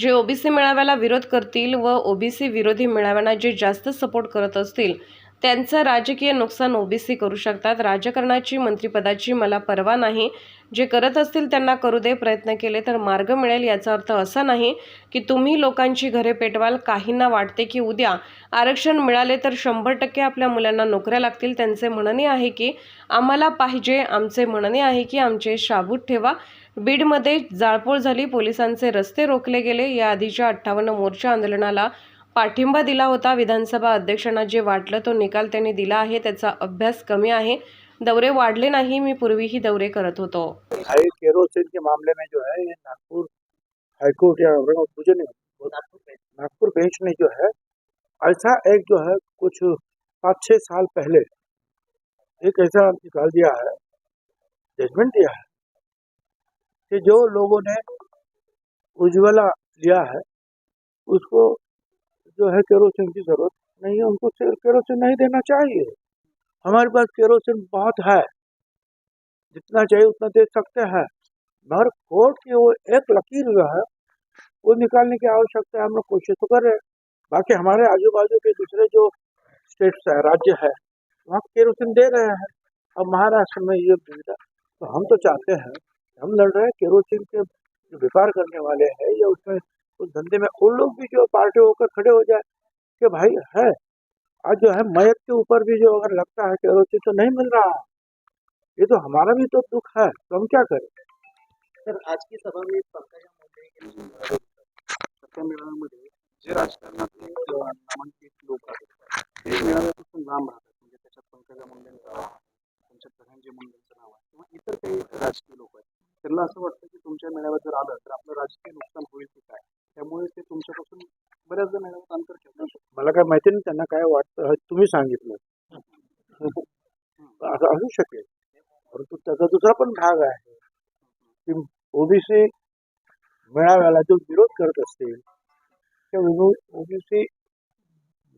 जे ओबीसी मेळाव्याला विरोध करतील व ओबीसी विरोधी मेळाव्यांना जे जास्त सपोर्ट करत असतील त्यांचं राजकीय नुकसान ओबीसी करू शकतात. राजकारणाची मंत्रिपदाची मला पर्वा नाही. जे करत असतील त्यांना करू दे प्रयत्न केले तर मार्ग मिळेल याचा अर्थ असा नाही की तुम्ही लोकांची घरे पेटवाल काहींना वाटते की उद्या आरक्षण मिळाले तर शंभर टक्के आपल्या मुलांना नोकऱ्या लागतील. त्यांचे म्हणणे आहे की आम्हाला पाहिजे आमचे म्हणणे आहे की आमचे शाबूत ठेवा. बीडमध्ये जाळपोळ झाली. पोलिसांचे रस्ते रोखले गेले. या आधीच्या अठ्ठावन्न मोर्चा आंदोलनाला पाठिंबा दिला होता. विधानसभा अध्यक्षांना जे वाटलं तो निकाल त्यांनी दिला आहे. त्याचा अभ्यास कमी आहे. दौरे वाढले नाही. मी पूर्वीही दौरे करत होतो. केरोसिन के मामले में जो है ये नागपुर हाईकोर्ट या मुझे नहीं नागपुर बेंच ने जो है ऐसा एक जो है कुछ पाँच छः साल पहले एक ऐसा निकाल दिया है जजमेंट दिया है। कि जो लोगों ने उज्ज्वला लिया है, उसको जो है केरोसिन की ज़रूरत नहीं है, उनको केरोसिन नहीं देना चाहिए। हमारे पास केरोसिन बहुत है, जितना चाहिए उतना दे सकते हैं। मगर कोर्ट की वो एक लकीर जो है, वो निकालने की आवश्यकता है, हम लोग कोशिश तो कर रहे हैं। बाकी हमारे आजू बाजू के दूसरे जो स्टेट्स है, राज्य है, वहाँ केरोसिन दे रहे हैं। अब महाराष्ट्र में ये मिलता तो हम तो चाहते हैं हम लड़ रहे हैं केरोसिन के जो व्यापार करने वाले हैं या उसमें उस धंधे में उन लोग भी जो पार्टी होकर खड़े हो जाए कि भाई है, आज जो है मयत के ऊपर भी जो अगर लगता है केरोसिन तो नहीं मिल रहा। ये तो हमारा भी तो दुख है तो हम क्या करें? तर आज की सभा में पंकजा मुंडे राजकारणातले नामांकित लोक आहेत, ते मेळाव्यापासून लांब राहतात त्यांच्यात धनंजय मुंडेंचं नाव आहे किंवा इतर काही राजकीय लोक आहेत त्यांना असं वाटतं की तुमच्या मेळाव्यात जर आलं तर आपलं राजकीय नुकसान होईल की काय? त्यामुळे ते तुमच्यापासून बऱ्याचदा मेळाव्यात अंतर ठेवतात. मला काय माहिती नाही त्यांना काय वाटतं तुम्ही सांगितलं. असं असू शकेल. परंतु त्याचा दुसरा पण भाग आहे की ओबीसी मेळाव्याला जो विरोध करत असतील त्या ओबीसी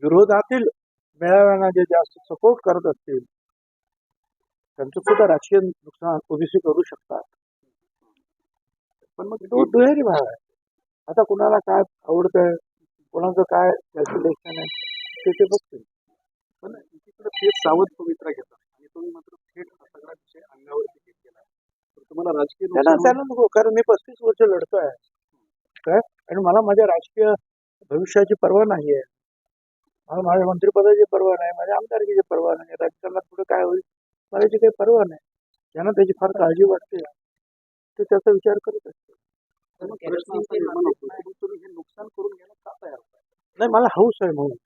विरोधातील मेळाव्यांना जे जास्त सपोर्ट करत असतील त्यांचं सुद्धा राजकीय नुकसान ओबीसी करू शकतात. पण मग तो दुहेरी भाग आहे. आता कुणाला काय आवडतंय कोणाचं काय कॅल्क्युलेशन आहे ते ते बघतील. पण एकीकडे थेट सावध पवित्रा घेतात. आणि तुम्ही मात्र थेट सगळा विषय अंगावरती घेत गेला तर तुम्हाला राजकीय त्याला नको कारण मी पस्तीस वर्ष लढतोय. काय? आणि मला माझ्या राजकीय भविष्याची पर्वा नाही आहे मला माझ्या मंत्रिपदाची पर्वा नाही माझ्या आमदारकीची पर्वा नाही. राजकारणात पुढे काय होईल? मला याची काही पर्वा नाही ज्यांना त्याची फार काळजी वाटते ते त्याचा विचार करत असते हे नुकसान करून घ्यायला का तयार नाही मला हौस आहे म्हणून.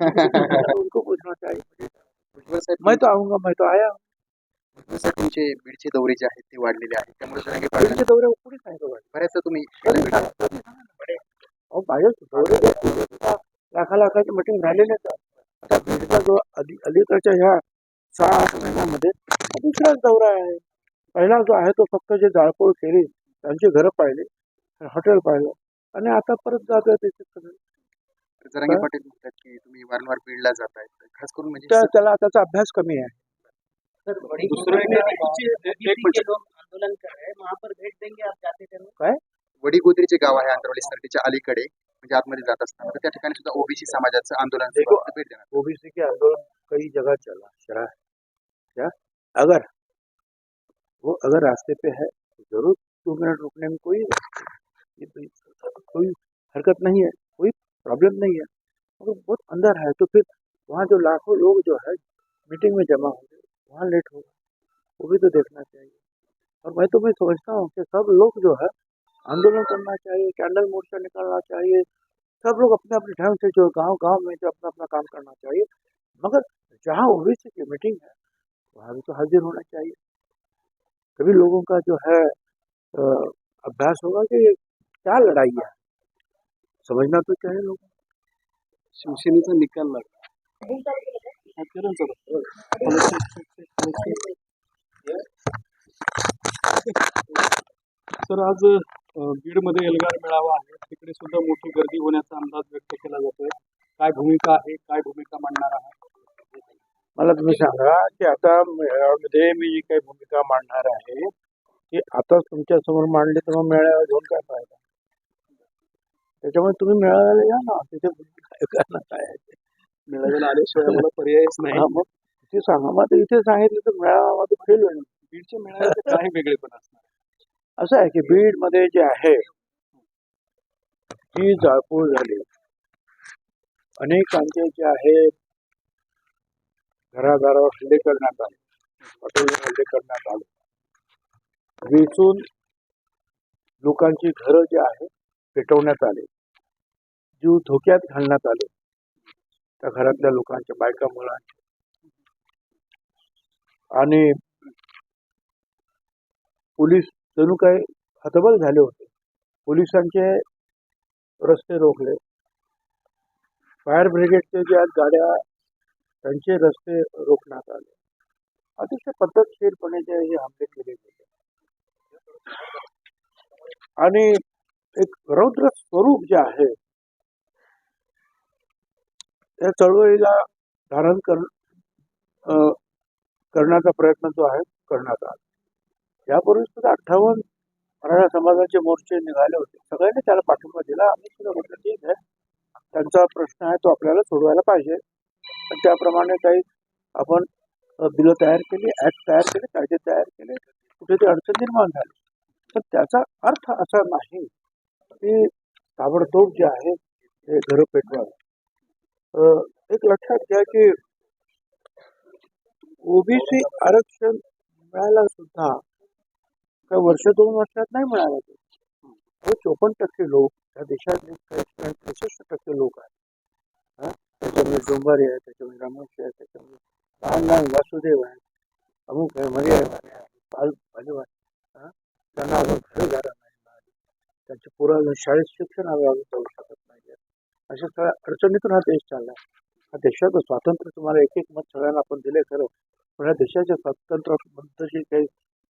उनको पूछना चाहिए भुजबळ साहेब मैं तो आऊंगा मैं तो आया. भुजबळ साहेब तुमचे बीडचे दौरे जे आहेत ते वाढलेले आहेत. त्यामुळे जरांगे बीडच्या दौऱ्यावर कुणी सांगितलं वाटतं? बऱ्याचदा तुम्ही? अहो माझ्या दौरे जे लाखा लाखाची मिटिंग झालेलेच आहे. आता बीडचा जो अली अलीकडच्या ह्या सहा आठ महिन्यामध्ये दुसराच दौरा आहे. पहिला जो आहे तो फक्त जे जाळपोळ केली त्यांची घरं पाहिली हॉटेल पाहिलं आणि आता परत जातोय तिथे सगळे. जरांगे? पाटील म्हणतात की तुम्ही वारंवार बीडला जाताय. खास करून म्हणजे त्या- त्याला त्याचा अभ्यास कमी आहे. आंदोलन कर रहे हैं वहाँ पर भेज देंगे आप जाते थे काय? वडीगोद्रीचे गाव आहे आंतरवली सरटीच्या अलीकडे म्हणजे आतमध्ये जात असताना. तर त्या ठिकाणी सुद्धा ओबीसी समाजाचं आंदोलन आहे. भेट देणार. ओबीसी के आंदोलन कई जगह चला है. क्या? अगर वो अगर रास्ते पे है तो ज़रूर दो मिनट रुकने में कोई तो कोई हरकत नहीं है, कोई प्रॉब्लम नहीं है। अगर बहुत अंदर है तो फिर वहाँ जो लाखों लोग जो है मीटिंग में जमा होंगे, वहाँ लेट होगा। वो भी तो देखना चाहिए। और मैं तो मैं समझता हूँ कि सब लोग जो है, आंदोलन करना चाहिए कैंडल मोर्चा निकालना चाहिए। सब लोग अपने अपने ढंग से जो गाँव गाँव में जो अपना अपना काम करना चाहिए। मगर जहाँ ओबीसी की मीटिंग है वहाँ भी तो हाजिर होना चाहिए। तभी लोगों का जो है अभ्यास होगा कि ये क्या लड़ाई है। समझना तो चाहिए लोग शिवसेनेचा निकाल हा. सर आज अ, बीडमध्ये एल्गार मेळावा आहे. तिकडे सुद्धा मोठी गर्दी होण्याचा अंदाज व्यक्त केला जातोय. काय भूमिका आहे काय भूमिका मांडणार आहात मला तुम्ही सांगा की आता मेळाव्यामध्ये मी जी काही भूमिका मांडणार आहे ती आताच तुमच्यासमोर मांडली तर मग मेळावा घेऊन काय फायदा? त्याच्यामुळे तुम्ही मेळाव्याला या ना तिथे काय ते. मेळाव्याला आल्याशिवाय आम्हाला पर्यायच नाही. मग सांगा. मग आता इथे सांगितलं तर मेळावा फेल होईल बीडच्या मेळाव्याचे काय वेगळेपण असणार. असं आहे की बीडमध्ये जे आहे जी जाळपोळ झाली. अनेकांचे जे आहे घराघरावर हल्ले करण्यात आले. हॉटेलवर हल्ले करण्यात आले. वेचून लोकांची घरं जे आहे पेटवण्यात आले. जीव धोक्यात घालण्यात आले. त्या घरातल्या लोकांच्या बायका मुलांच्या आणि पोलीस जणू काही हतबल झाले होते. पोलिसांचे रस्ते रोखले. फायर ब्रिगेडचे ज्या गाड्या त्यांचे रस्ते रोखण्यात आले. अतिशय पद्धतशीरपणे जे हे हमले केले गेले. आणि एक रौद्र स्वरूप जे आहे त्या चळवळीला धारण कर अं, करण्याचा प्रयत्न जो आहे करण्यात आला. यापूर्वी सुद्धा अठ्ठावन्न मराठा समाजाचे मोर्चे निघाले होते. सगळ्यांनी त्याला पाठिंबा दिला. आम्ही सुद्धा म्हटलं ठीक आहे. त्यांचा प्रश्न आहे तो आपल्याला सोडवायला पाहिजे. त्याप्रमाणे काही आपण अ, बिलं तयार केली ऍक्ट तयार केले कायदे तयार केले कुठे ते अडचण निर्माण झाली. पण त्याचा अर्थ असा नाही की ताबडतोब जे आहे ते घरं पेटवावं. एक लक्षात घ्या की ओबीसी आरक्षण मिळायला सुद्धा काही वर्ष दोन वर्षात नाही मिळालं ते. चोपन्न टक्के लोक या देशातले त्रेसष्ट टक्के लोक आहेत. त्याच्यामध्ये डोंबारी आहे त्याच्यामध्ये रामोशी आहे त्याच्यामध्ये लहान लहान वासुदेव आहे अमुक आहे मर्याय आहे पाल पालव आहे हा? त्यांना अजून घरं घरा नाही त्यांचे त्यांच्या पोरं अजून शाळेत शिक्षणाला अजून जाऊ शकत नाही अशा सगळ्या अडचणीतून हा देश चालला हा देशाचं स्वातंत्र्य तुम्हाला एक एक मत सगळ्यांना आपण दिले खरं. पण या देशाच्या स्वातंत्र्याबद्दल जी काही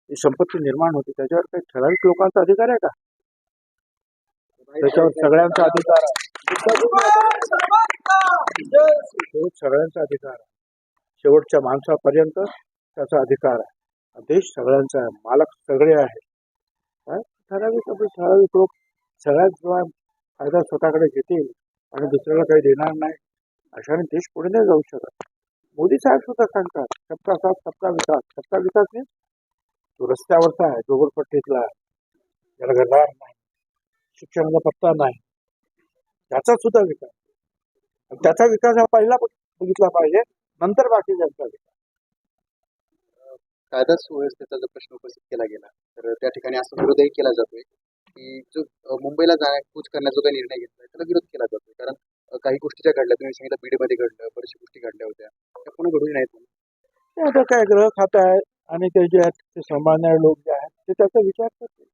संपत्ती निर्माण होती त्याच्यावर काही ठराविक लोकांचा अधिकार आहे का? त्याच्यावर सगळ्यांचा अधिकार आहे. तो सगळ्यांचा अधिकार आहे. शेवटच्या माणसापर्यंत त्याचा अधिकार आहे. देश सगळ्यांचा आहे. मालक सगळे आहेत काय? ठराविक आपले ठराविक लोक सगळ्यात फायदा स्वतःकडे घेतील आणि दुसऱ्याला काही देणार नाही अशाने देश पुढे नाही जाऊ शकत. मोदी साहेब सुद्धा सांगतात सबका साथ सबका विकास. सबका विकास नाही तो रस्त्यावरचा आहे झोपडपट्टीतला आहे त्याला घरदार नाही. शिक्षणाचा पत्ता नाही. त्याचा सुद्धा विकास. आणि त्याचा विकास हा पहिला बघ- बघितला पाहिजे नंतर बाकीच्यांचा विकास. कायदा सुव्यवस्थेचा जर प्रश्न उपस्थित केला गेला तर त्या ठिकाणी असा विरोधही केला जातोय की जो मुंबईला जाण्या कूच करण्याचा जो काही निर्णय घेतलाय त्याला विरोध केला जातोय. कारण काही गोष्टी ज्या घडल्या तुम्ही सांगितलं बीडमध्ये घडलं बऱ्याचशा गोष्टी घडल्या होत्या त्या पुन्हा घडू नाहीत आता काय ग्रह खातं आहे आणि ते जे आहेत ते सांभाळणारे लोक जे आहेत ते त्याचा विचार करतील.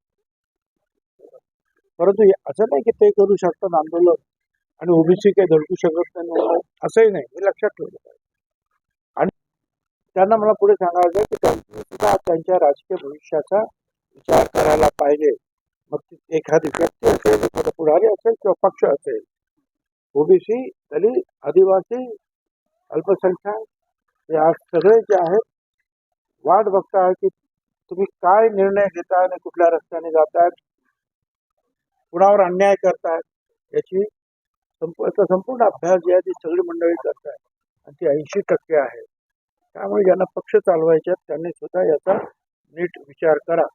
परंतु असं नाही की ते करू शकतात आंदोलन आणि ओबीसी काही धडकू शकत नाही असंही नाही. हे लक्षात ठेवलं पाहिजे. आणि त्यांना मला पुढे सांगायचं की त्यांनी सुद्धा त्यांच्या राजकीय भविष्याचा विचार करायला पाहिजे. मग एखादी व्यक्ती असेल एखादा पुढारी असेल किंवा पक्ष असेल ओबीसी दलित आदिवासी अल्पसंख्याक हे आज सगळे जे आहेत वाट बघताय की तुम्ही काय निर्णय घेताय आणि कुठल्या रस्त्याने जातायत कुणावर अन्याय करतायत याची संप याचा संपूर्ण अभ्यास जे आहे ती सगळी मंडळी करतायत. आणि ती ऐंशी टक्के आहे. त्यामुळे ज्यांना पक्ष चालवायचे आहेत त्यांनी सुद्धा याचा नीट विचार करा.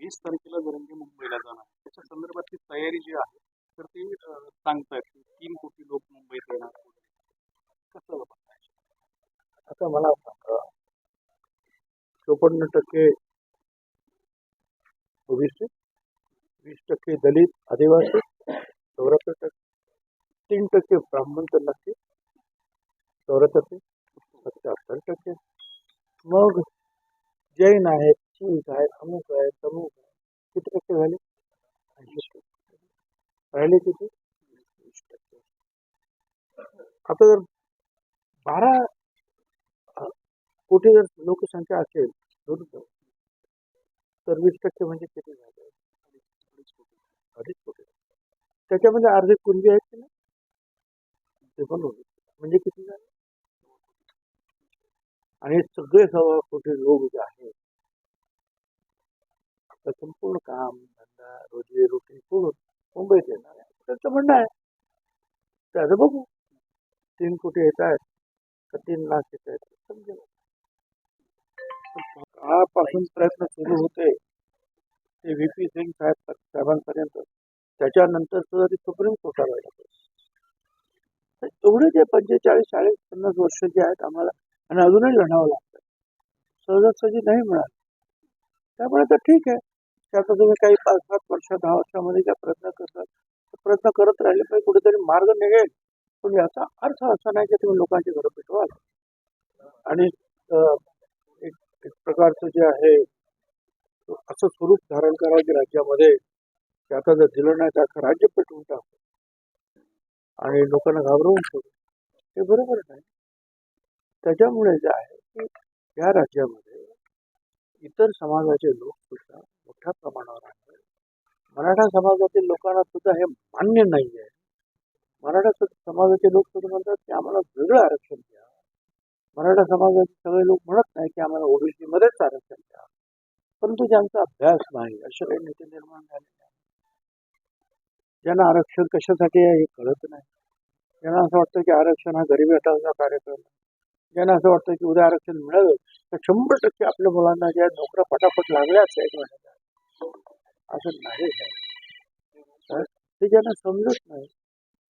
वीस तारखेला जरंगे मुंबईला जाणार. त्याच्या संदर्भातली तयारी जी आहे तर ती अ, सांगतायत की तीन कोटी लोक मुंबईत येणार. कसं? आता मला सांगा चोपन्न टक्के ओबीसी वीस टक्के दलित आदिवासी चौऱ्याहत्तर टक्के तीन टक्के ब्राह्मण तर नक्की चौऱ्याहत्तर टक्के सत्याहत्तर टक्के. मग जैन आहेत शीख आहेत अमुक आहेत तमुक आहेत किती टक्के झाले? ऐंशी टक्के. राहिले किती? वीस टक्के. आता जर बारा कोटी जर लोकसंख्या असेल तर वीस टक्के म्हणजे किती झाले? अडीच कोटी त्याच्यामध्ये अर्धे कुणबी आहेत की नाही? ते पण होते. म्हणजे किती झाले? आणि सगळे सव्वा कोटी लोक जे आहेत आपलं संपूर्ण काम धंदा रोजी रोटी सोडून मुंबईत येणार आहे. त्यांचं म्हणणं आहे. त्याचं बघू. तीन कोटी येत आहेत का तीन लाख येत आहेत समजेल. काळापासून प्रयत्न सुरू होते. ते व्ही पी सिंग साहेब साहेबांपर्यंत. त्याच्यानंतर सुद्धा ते सुप्रीम कोर्टाला गेलं. तर. एवढे जे पंचेचाळीस चाळीस पन्नास वर्ष जे आहेत आम्हाला आणि अजूनही लढावं लागतं. सहजासहजी नाही मिळालं. त्यामुळे तर ठीक आहे. त्याचा तुम्ही काही पाच सात वर्ष दहा वर्षामध्ये काय प्रयत्न करतात तर प्रयत्न करत राहिले पाहिजे कुठेतरी मार्ग निघेल. पण याचा अर्थ असा नाही की तुम्ही लोकांची घरं पेटवाल. आणि एक एक प्रकारचं जे आहे असं स्वरूप धारण करावं की राज्यामध्ये की आता जर दिलं नाही तर अख्खं राज्य पेटवून टाकू आणि लोकांना घाबरवून सोडू हे बरोबर नाही. त्याच्यामुळे जे आहे की या राज्यामध्ये इतर समाजाचे लोक सुद्धा मोठ्या प्रमाणावर आहेत. मराठा समाजातील लोकांना सुद्धा हे मान्य नाही आहे मराठा समाजाचे लोक सुद्धा म्हणतात की आम्हाला वेगळं आरक्षण द्या. मराठा समाजाचे सगळे लोक म्हणत नाही की आम्हाला ओबीसी मध्येच आरक्षण द्या. परंतु ज्यांचा अभ्यास नाही असे काही नेते निर्माण झालेले आहेत ज्यांना आरक्षण कशासाठी आहे हे कळत नाही. ज्यांना असं वाटतं की आरक्षण हा गरिबी हटावचा कार्यक्रम ज्यांना असं वाटतं की उद्या आरक्षण मिळालं तर शंभर टक्के आपल्या मुलांना ज्या नोकऱ्या पटापट लागल्याच एक म्हणतात असं नाही आहे. ते ज्यांना समजत नाही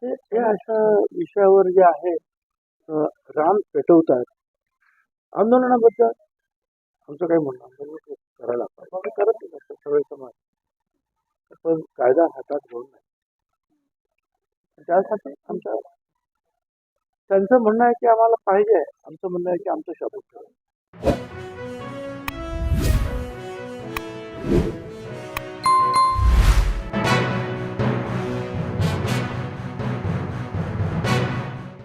ते हे अशा विषयावर जे आहे रान राम पेटवतात. आंदोलनाबद्दल आमचं काही म्हणणं आंदोलन करायला पाहिजे. मग करत नाही सगळे समाज. पण कायदा हातात घेऊन नाही. त्यासाठी आमच्या त्यांचं म्हणणं आहे की आम्हाला पाहिजे. आमचं म्हणणं आहे की आमचं शब्द ठेवा